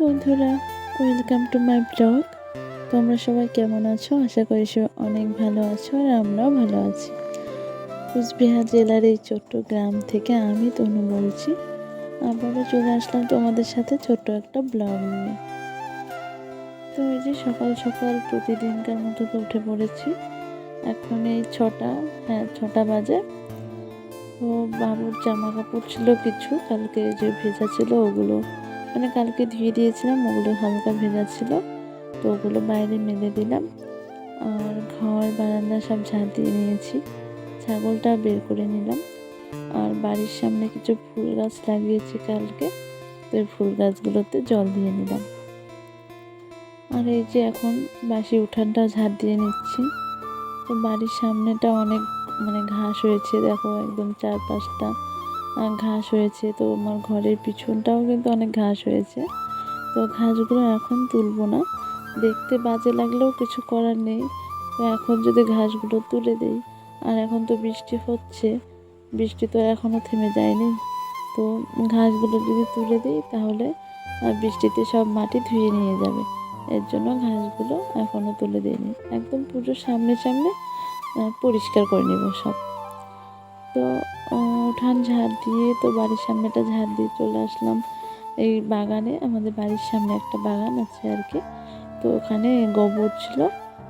বন্ধুরা। Welcome to my blog তোমরা সবাই কেমন আছো? আশা করি সবাই অনেক ভালো আছো আর আমরাও ভালো আছি। কুচবিহার জেলার এই ছোট্ট গ্রাম থেকে আমি তনু বলছি। আবারও চলে আসলাম তোমাদের সাথে ছোট্ট একটা ব্লগ নিয়ে। তো এই যে সকাল সকাল প্রতিদিনকার মতো তো উঠে পড়েছি। এখন এই ছটা হ্যাঁ ছটা বাজে। তো বাবুর জামা কাপড় ছিল কিছু, কালকে যে ভেজা ছিল ওগুলো মানে কালকে ধুয়ে দিয়েছিলাম ওগুলো হালকা ভেজা ছিল তো ওগুলো বাইরে মেলে দিলাম। আর ঘর বারান্দা সব ঝাঁট দিয়ে নিয়েছি ছাগলটা বের করে নিলাম। আর বাড়ির সামনে কিছু ফুল গাছ লাগিয়েছি কালকে তো এই ফুল গাছগুলোতে জল দিয়ে নিলাম। আর এই যে এখন বাসি উঠানটা ঝাঁট দিয়ে নিচ্ছি। তো বাড়ির সামনেটা অনেক মানে ঘাস হয়েছে দেখো একদম চার পাঁচটা আহ, ঘাস হয়েছে, তো আমার ঘরের পিছনটাও কিন্তু অনেক ঘাস হয়েছে। তো ঘাসগুলো এখন তুলবো না। দেখতে বাজে লাগলেও কিছু করার নেই। তো এখন যদি ঘাসগুলো তুলে দেই, আর এখন তো বৃষ্টি হচ্ছে, বৃষ্টি তো এখনও থেমে যায়নি। তো ঘাসগুলো যদি তুলে দিই, তাহলে বৃষ্টিতে সব মাটি ধুয়ে নিয়ে যাবে। এর জন্য ঘাসগুলো এখনও তুলে দিইনি। একদম পুজোর সামনে সামনে পরিষ্কার করে নেব সব। তো উঠান ঝাড় দিয়ে তো বাড়ির সামনেটা ঝাড় দিয়ে চলে আসলাম। এই বাগানে, আমাদের বাড়ির সামনে একটা বাগান আছে আর কি। তো ওখানে গোবর ছিল,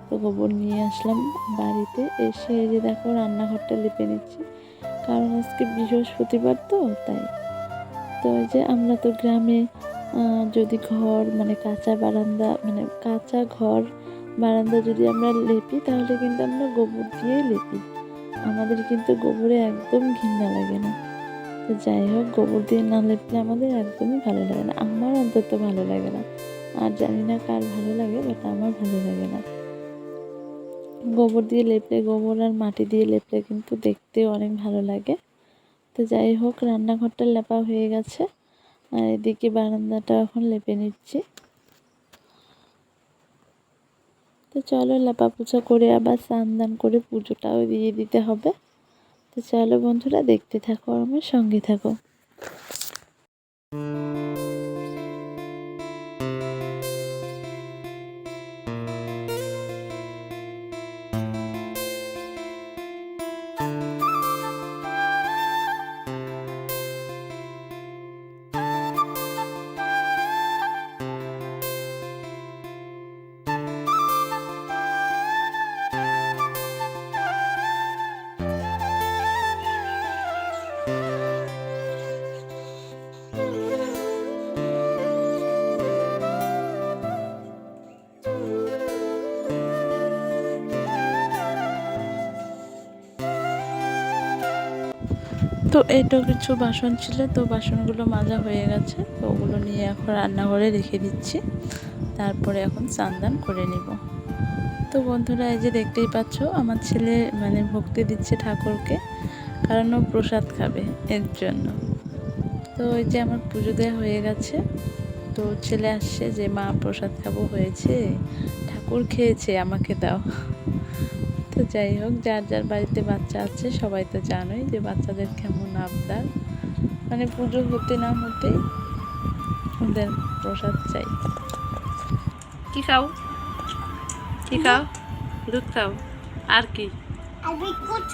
তো গোবর নিয়ে আসলাম বাড়িতে। এসে যে দেখো, রান্নাঘরটা লেপে নিচ্ছি। কারণ আজকে বৃহস্পতিবার তো, তাই। তো এই যে আমরা তো গ্রামে যদি ঘর মানে কাঁচা বারান্দা মানে কাঁচা ঘর, বারান্দা যদি আমরা লেপি, তাহলে কিন্তু আমরা গোবর দিয়েই লেপি। আমাদের কিন্তু গোবরে একদম ঘৃণা লাগে না। তো যাই হোক, গোবর দিয়ে না লেপলে আমাদের একদমই ভালো লাগে না। আমার অন্তত ভালো লাগে না। আর জানি না কার ভালো লাগে বাট আমার ভালো লাগে না। গোবর দিয়ে লেপলে, গোবর আর মাটি দিয়ে লেপলে কিন্তু দেখতে অনেক ভালো লাগে। তো যাই হোক, রান্নাঘরটা লেপা হয়ে গেছে। আর এদিকে বারান্দাটা এখন লেপে নিচ্ছি। তো চলো লাপা পুজো করে আবার স্নান দান করে পুজোটাও দিয়ে দিতে হবে। তো চলো বন্ধুরা, দেখতে থাকো, আমার সঙ্গে থাকো। তো এইটা কিছু বাসন ছিল, তো বাসনগুলো মাজা হয়ে গেছে। তো ওগুলো নিয়ে এখন রান্নাঘরে রেখে দিচ্ছি। তারপরে এখন স্নান করে নিব। তো বন্ধুরা, এই যে দেখতেই পাচ্ছ, আমার ছেলে মানে ভক্তি দিচ্ছে ঠাকুরকে, কারণ ও প্রসাদ খাবে এর জন্য। তো ওই যে আমার পুজো দেওয়া হয়ে গেছে। তো ছেলে আসছে যে, মা, প্রসাদ খাব হয়েছে। ঠাকুর খেয়েছে, আমাকে দাও। তো যাই হোক যার যার বাড়িতে বাচ্চা আছে সবাই তো জানোই যে বাচ্চাদের কেমন আবদার। মানে পুজো হতে না হতেই ওদের প্রসাদ চাই। কি খাও? কি খাও? দুধ খাও? আর কি? আর বিস্কুট।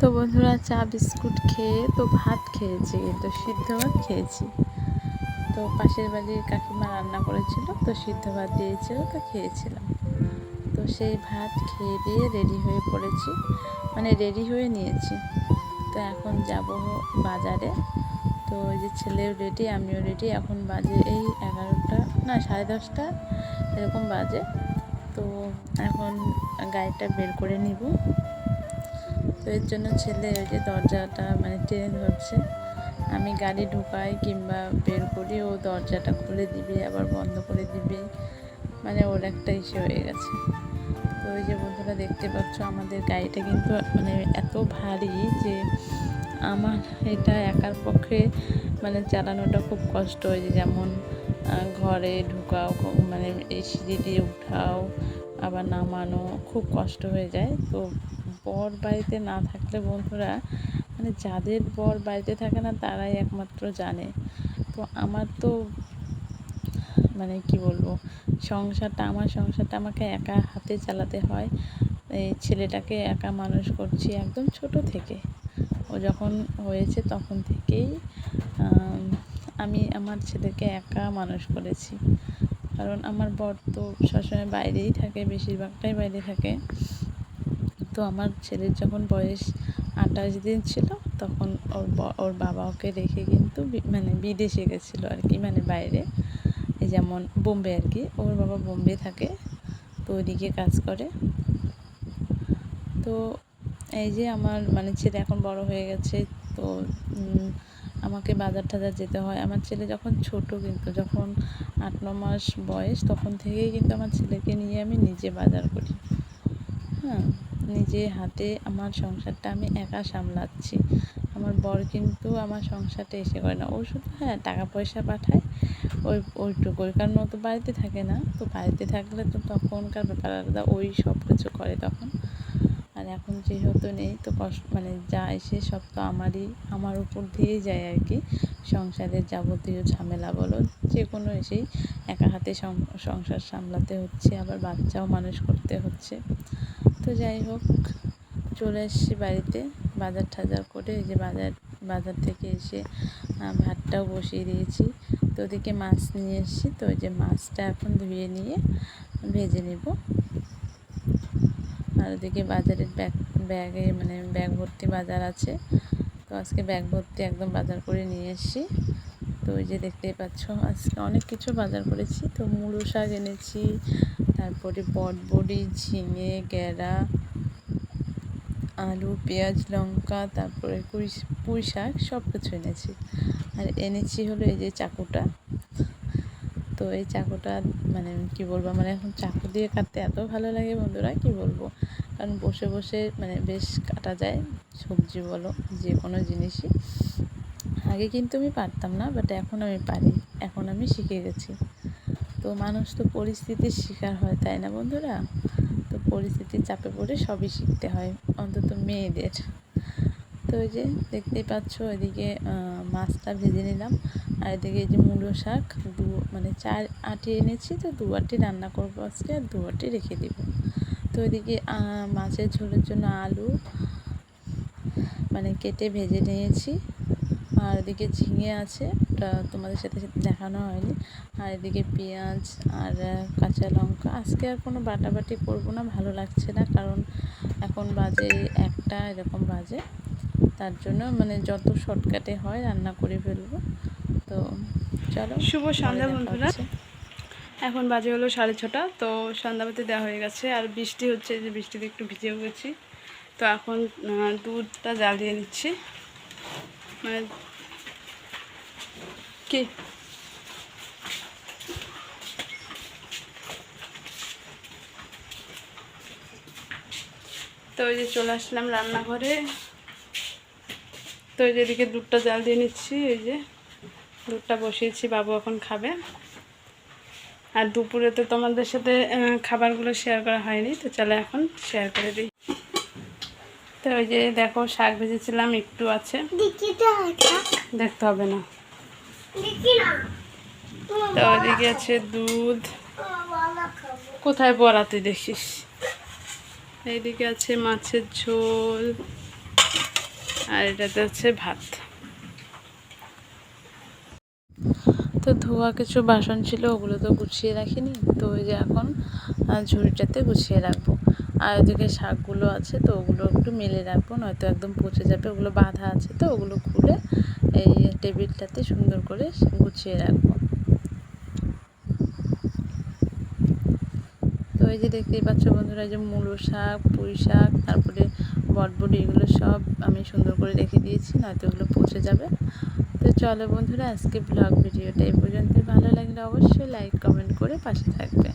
তো বন্ধুরা চা বিস্কুট খেয়ে তো ভাত খেয়েছি কিন্তু সিদ্ধ ভাত খেয়েছি। তো পাশের বাড়ির কাকিমা রান্না করেছিল, তো সিদ্ধ ভাত দিয়েছিল, তো খেয়েছিলাম। তো সেই ভাত খেয়ে দিয়ে রেডি হয়ে পড়েছি মানে রেডি হয়ে নিয়েছি। তো এখন যাব বাজারে, তো ওই যে ছেলেও রেডি, আমিও রেডি, এখন বাজে এই এগারোটা, না সাড়ে দশটা, এরকম বাজে। তো এখন গাড়িটা বের করে নিব। তো এর জন্য ছেলে ওই যে দরজাটা মানে টেনে ধরছে। আমি গাড়ি ঢুকাই কিংবা বের করি, ও দরজাটা খুলে দিবে, আবার বন্ধ করে দিবে। মানে ওর একটা ইসে হয়ে গেছে। তো ওই যে বন্ধুরা দেখতে পাচ্ছ, আমাদের গাড়িটা কিন্তু মানে এত ভারী যে আমার এটা একার পক্ষে মানে চালানোটা খুব কষ্ট। হয়েছে যেমন ঘরে ঢুকাও মানে এই সিঁড়ি দিয়ে উঠাও, আবার নামানো, খুব কষ্ট হয়ে যায়। তো বর বাড়িতে না থাকলে বন্ধুরা মানে যাদের বর বাড়িতে থাকে না, তারাই একমাত্র জানে। তো আমার তো মানে কি বলব, সংসারটা, আমার সংসারটা আমাকে একা হাতে চালাতে হয়। এই ছেলেটাকে একা মানুষ করছি একদম ছোট থেকে। ও যখন হয়েছে তখন থেকেই, আমি আমার ছেলেকে একা মানুষ করেছি। কারণ আমার বর তো সবসময় বাইরেই থাকে, বেশিরভাগটাই বাইরে থাকে। তো আমার ছেলের যখন বয়স আঠাশ দিন ছিল, তখন ওর ওর বাবা ওকে রেখে কিন্তু মানে বিদেশে গেছিল আর কি মানে বাইরে। এই যেমন বোম্বে আর কি, ওর বাবা বোম্বে থাকে, তো ওইদিকে কাজ করে। তো এই যে আমার মানে ছেলে এখন বড় হয়ে গেছে, তো আমাকে বাজার টাজার যেতে হয়। আমার ছেলে যখন ছোট কিন্তু, যখন আট, ন মাস বয়স, তখন থেকেই কিন্তু আমার ছেলেকে নিয়ে আমি নিজে বাজার করি। হ্যাঁ। নিজে হাতে আমার সংসারটা আমি একা সামলাচ্ছি। আমার বর কিন্তু আমার সংসারটা এসে করে না। ও শুধু হ্যাঁ টাকা পয়সা পাঠায়। ওই, ওইটুকুই। কারণ ও তো বাড়িতে থাকে না। তো বাড়িতে থাকলে তো তখনকার ব্যাপার আলাদা। ওই সব কিছু করে তখন। আর এখন যেহেতু নেই, তো কষ্ট মানে যা এসে সব তো আমারই, আমার উপর দিয়েই যায় আর কি সংসারের যাবতীয় ঝামেলা বলো যে কোনো এসেই একা হাতে সংসার সামলাতে হচ্ছে, আবার বাচ্চাও মানুষ করতে হচ্ছে। তো যাই হোক, চলে এসেছি বাড়িতে। বাজার টাজার করে এই যে বাজার বাজার থেকে এসে ভাতটাও বসিয়ে দিয়েছি। তো ওদিকে মাছ নিয়ে এসেছি। তো ওই যে মাছটা এখন ধুয়ে নিয়ে ভেজে নেব। আর ওদিকে বাজারের ব্যাগ, ব্যাগে মানে ব্যাগ ভর্তি বাজার আছে। তো আজকে ব্যাগ ভর্তি একদম বাজার করে নিয়ে এসেছি। তো ওই যে দেখতেই পাচ্ছ, আজকে অনেক কিছু বাজার করেছি। তো মুলো শাক এনেছি তারপরে বটবড়ি, ঝিঙে গ্যাড়া আলু, পেঁয়াজ, লঙ্কা, তারপরে কুই পুঁই শাক সব কিছু এনেছি। আর এনেছি হলো এই যে চাকুটা। তো এই চাকুটা মানে কি বলব মানে এখন চাকু দিয়ে কাটতে এত ভালো লাগে বন্ধুরা, কি বলব? কারণ বসে বসে মানে বেশ কাটা যায় সবজি বলো, যে কোনো জিনিসই। আগে কিন্তু আমি পারতাম না বাট এখন আমি পারি। এখন আমি শিখে গেছি। তো মানুষ তো পরিস্থিতির শিকার হয়, তাই না বন্ধুরা? তো পরিস্থিতির চাপে পড়ে সবই শিখতে হয়, অন্তত মেয়েদের। তো ওই যে দেখতেই পাচ্ছ, এদিকে মাছটা ভেজে নিলাম, আর এদিকে এই যে মূলো শাক, দু মানে চার আটি এনেছি, তো দু আটি রান্না করব আজকে, আর দু আটি রেখে দিব। তো এদিকে মাছের ঝোলের জন্য আলু মানে কেটে ভেজে নিয়েছি। আর এদিকে ঝিঙে আছে ওটা তোমাদের সাথে সাথে দেখানো হয়নি। আর এদিকে পেঁয়াজ আর কাঁচা লঙ্কা। আজকে আর কোনো বাটাবাটি করব না ভালো লাগছে না কারণ এখন বাজে একটা এরকম বাজে। তার জন্য মানে যত শর্টকাটে হয় রান্না করে ফেলব। তো চলো শুভ সন্ধ্যা বন্ধুরা। এখন বাজে হলো সাড়ে ছটা তো সন্ধ্যাবাতি দেওয়া হয়ে গেছে। আর বৃষ্টি হচ্ছে যে বৃষ্টিতে একটু ভিজেও গেছি। তো এখন দুধটা জ্বালিয়ে নিচ্ছি মানে কি তো ওই যে চলে আসলাম রান্নাঘরে। তো এই যেদিকে দুধটা জাল দিয়ে নিচ্ছি এই যে দুধটা বসিয়েছি বাবু এখন খাবে। আর দুপুরে তো তোমাদের সাথে খাবারগুলো শেয়ার করা হয়নি তো চলে এখন শেয়ার করে দিই। তো ওই যে দেখো শাক ভেজেছিলাম একটু আছে। দেখতে হবে না। তো ওইদিকে আছে দুধ। কোথায় বড়া তুই দেখিস? এইদিকে আছে মাছের ঝোল, আর এটাতে হচ্ছে ভাত। তো ধোয়া কিছু বাসন ছিল, ওগুলো তো গুছিয়ে রাখিনি। তো ওই যে এখন ঝুড়িটাতে গুছিয়ে রাখব। আর ওদিকে শাকগুলো আছে, তো ওগুলো একটু মেলে রাখব, নয়তো একদম পচে যাবে। ওগুলো বাঁধা আছে, তো ওগুলো খুলে এই টেবিলটাতে সুন্দর করে গুছিয়ে রাখব। তো এই যে দেখতেই পাচ্ছ বন্ধুরা যে মূলো শাক, পুঁই শাক, তারপরে বটবটি, এগুলো সব আমি সুন্দর করে রেখে দিয়েছি, নয়তো ওগুলো পচে যাবে। তো চলো বন্ধুরা, আজকে ব্লগ ভিডিওটা এই পর্যন্ত ভালো লাগলে অবশ্যই লাইক কমেন্ট করে পাশে থাকবে